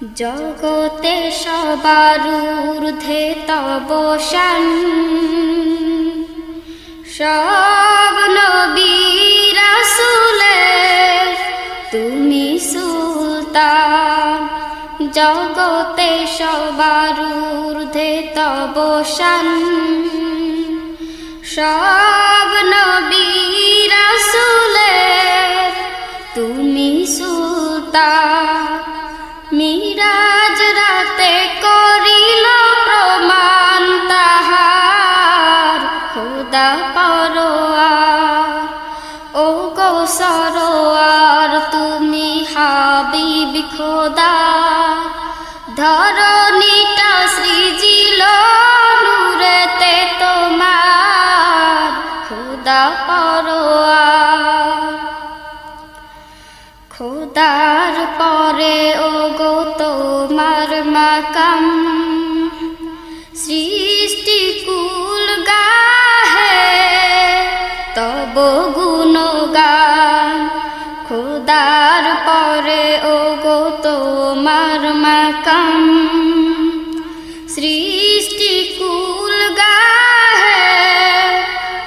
জগতে সবার ঊর্ধ্বে তব শান। সব নবী রাসূলে তুমি সুলতান। জগতে সবার ঊর্ধ্বে তব শান। সব নবী রাসূলে তুমি সুলতান। মিরাজ রাতে করিল প্রমাণ তাহার। খোদা পরোয়ার ও গো সরোয়ার, তুমি হাবিব খোদা। ধরণীটা সৃজিল নূরেতে তোমার। খোদা খোদার পরে ও গো তোমার মাকাম। সৃষ্টি কুল গাহে, তব গুণগান। খোদার পরে ও গো তোমার মাকাম। সৃষ্টি কুল গাহে,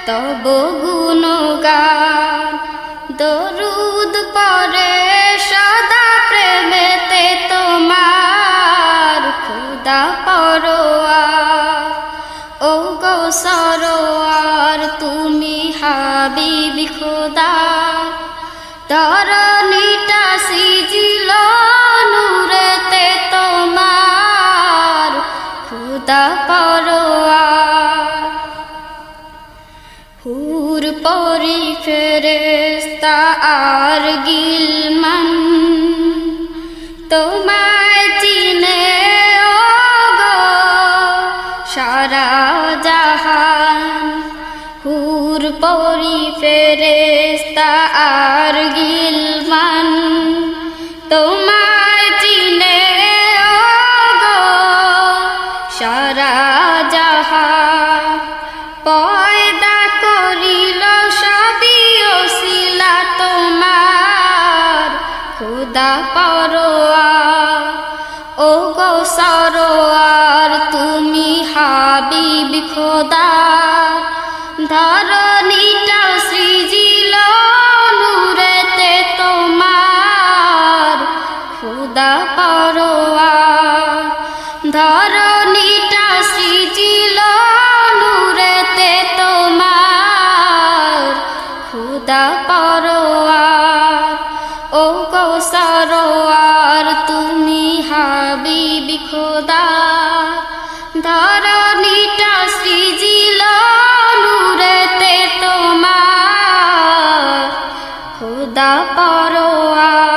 তব গুণগান। দরুদ ও গো সরোয়ার, তুমি হাবিব খোদা। ধরণীটা সিজিল নূরেতে তোমার, খুদা পরোয়ার। হুর পরি ফেরেস্তা আর গিলমান সারা জাহান হুর পরি ফেরেস্তা আর গিলমান। তোমায় চিনে সারা জাহান। পয়দা করিল সবই ওসিলা তোমার। খুদা পরোয়ার ও গো সরোয়ার তুমি হাবিব খোদা, ধরণীটা সৃজিল নূরেতে তোমার। খুদা পরোয়ার ধরণীটা সৃজিল নূরেতে তোমার। খুদা পরোয়ার ও গো তুমি হাবিব খোদা, ধরণীটা পরোয়ার ধর